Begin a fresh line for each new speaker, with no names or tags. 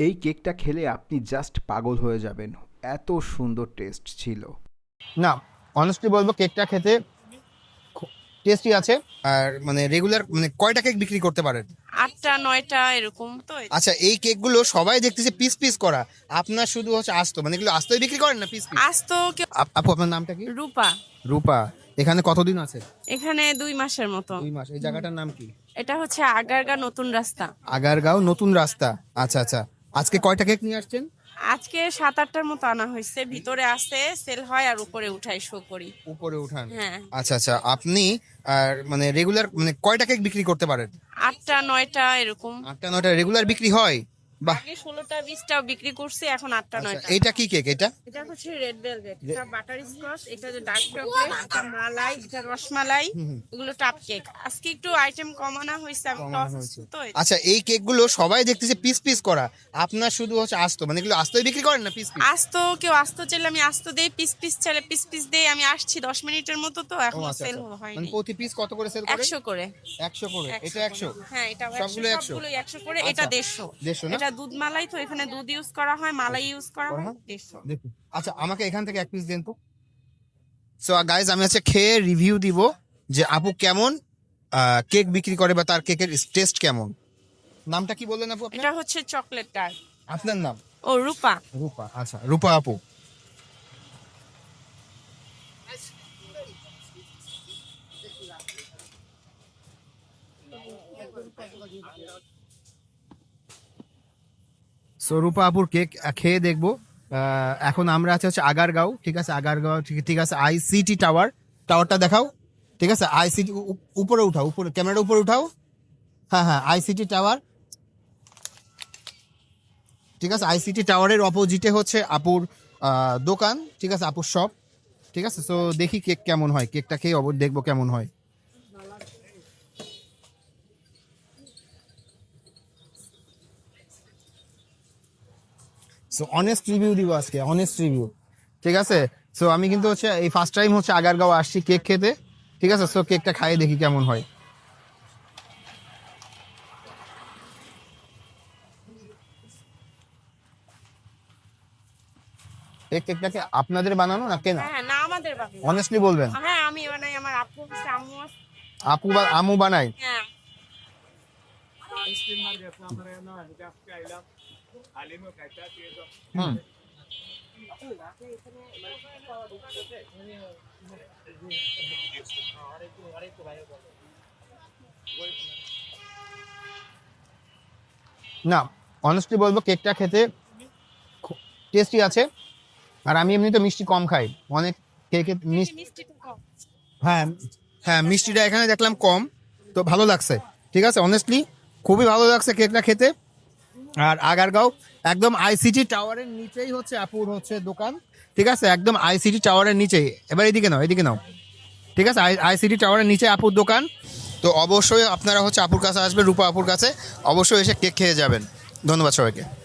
এই কেকটা খেলে আপনি জাস্ট পাগল হয়ে যাবেন। এত সুন্দর টেস্ট ছিল।
না অনেস্টলি বলব কেকটা খেতে টেস্টি আছে আর মানে রেগুলার মানে কয়টা কেক বিক্রি করতে পারেন?
আটটা নয়টা এরকম তো।
আচ্ছা এই কেকগুলো সবাই দেখতেছে পিস পিস করা। আপনার শুধু হচ্ছে আস্ত মানে এগুলো আস্তই বিক্রি করেন না পিস পিস
আজ তো কেউ-
আপু আপনার নামটা কি?
রূপা।
রূপা এখানে কতদিন আছে?
এখানে দুই মাসের মতো।
দুই মাস এই জায়গাটার নাম কি?
এটা হচ্ছে আগারগাঁও নতুন রাস্তা।
আগারগাঁও নতুন রাস্তা। আচ্ছা আচ্ছা। আজকে কয়টা কেক নিয়ে আসছেন?
আজকে সাত আটটার মতো আনা হয়েছে ভিতরে আছে সেল হয় আর উপরে উঠাই শো করি।
উপরে উঠান।
হ্যাঁ।
আচ্ছা আচ্ছা আপনি আর মানে রেগুলার মানে কয়টা কেক বিক্রি করতে পারেন?
আটটা নয়টা এরকম।
আটটা নয়টা রেগুলার বিক্রি হয়? বাহ।
আগে বিক্রি করছি এখন আটটা
আচ্ছা, কি কেক এটা?
এটা হচ্ছে রেড ভেলভেট এটা বাটার স্কচ এটা যে ডার্ক চকলেট এটা মালাই এটা রসমালাই এগুলো টাপ কেক আজকে একটু আইটেম কমানো হয়েছে আমি
কমানো
টস
আচ্ছা এই কেকগুলো সবাই দেখতেছে পিস পিস করা। আপনার শুধু হচ্ছে আস্ত মানে এগুলো আস্তই বিক্রি করেন না পিস পিস
আস্ত কেউ আস্ত চাইলে আমি আস্ত দেই পিস পিস চাইলে পিস পিস দেই। আমি আসছি দশ মিনিটের মতো তো এখন সেল
আচ্ছা।
হয়নি।
মানে প্রতি পিস কত করে সেল করেন
একশো করে।
একশো করে এটা একশো
করে। হ্যাঁ এটা
সবগুলো 100?
করে। এটা দেড়শো।
দেড়শো না?
এটা দুধ মালাই তো এখানে দুধ ইউজ করা হয় মালাই ইউজ করা হয়। দেড়শো।
আচ্ছা আমাকে এখান থেকে এক পিস দেন তো। সো গাইজ আমি হচ্ছে খেয়ে রিভিউ দিব যে আপু কেমন কেক বিক্রি করে বা তার কেকের টেস্ট কেমন। নামটা কি বললেন আপু
এটা হচ্ছে চকলেট ডার্ক
আপনার নাম?
ও রূপা।
রূপা আচ্ছা রূপা আপু। সো রূপা আপুর কেক খেয়ে দেখব। এখন আমরা আছি হচ্ছে আগারগাঁও, ঠিক আছে? আগারগাঁও, ঠিক আছে? আইসিটি টাওয়ার টাওয়ারটা দেখাও। ঠিক আছে? আইসিটি উপরে উঠাও, উপরে ক্যামেরাটা উপরে উঠাও। হ্যাঁ হ্যাঁ আইসিটি টাওয়ার ঠিক আছে? আইসিটি টাওয়ারের অপোজিটে হচ্ছে আপুর দোকান, ঠিক আছে? আপুর শপ ঠিক আছে? সো দেখি কেক কেমন হয়। কেকটা খেয়ে দেখব কেমন হয়। সো অনেস্ট রিভিউ দিব আজকে অনেস্ট রিভিউ ঠিক আছে? সো আমি কিন্তু হচ্ছে এই ফার্স্ট টাইম হচ্ছে আগারগাঁও আসছি কেক খেতে। ঠিক আছে? সো কেকটা খাইয়ে দেখি কেমন হয়। এই কেকটাকে আপনাদের বানানো না কেনা?
হ্যাঁ না আমাদের বাকি
অনেস্টলি বলবেন।
হ্যাঁ আমি বানাই আমার আপু আম্মু
আপু বা আমু বানাই
হ্যাঁ।
হুম। না অনেস্টলি বলব কেকটা খেতে টেস্টি আছে আর আমি এমনিতে মিষ্টি কম খাই। অনেক কেকে মিষ্টি হ্যাঁ হ্যাঁ মিষ্টিটা এখানে দেখলাম কম তো ভালো লাগছে ঠিক আছে? অনেস্টলি খুবই ভালো লাগছে কেকটা খেতে। আর আগারগাঁও, একদম আইসিটি টাওয়ারের নিচেই হচ্ছে আপুর হচ্ছে দোকান। ঠিক আছে? একদম আইসিটি টাওয়ারের নিচেই। এবার এদিকে নাও এদিকে নাও। ঠিক আছে? আইসিটি টাওয়ারের নিচে আপুর দোকান। তো অবশ্যই আপনারা হচ্ছে আপুর কাছে আসবেন, রূপা আপুর কাছে। অবশ্যই এসে কেক খেয়ে যাবেন। ধন্যবাদ সবাইকে।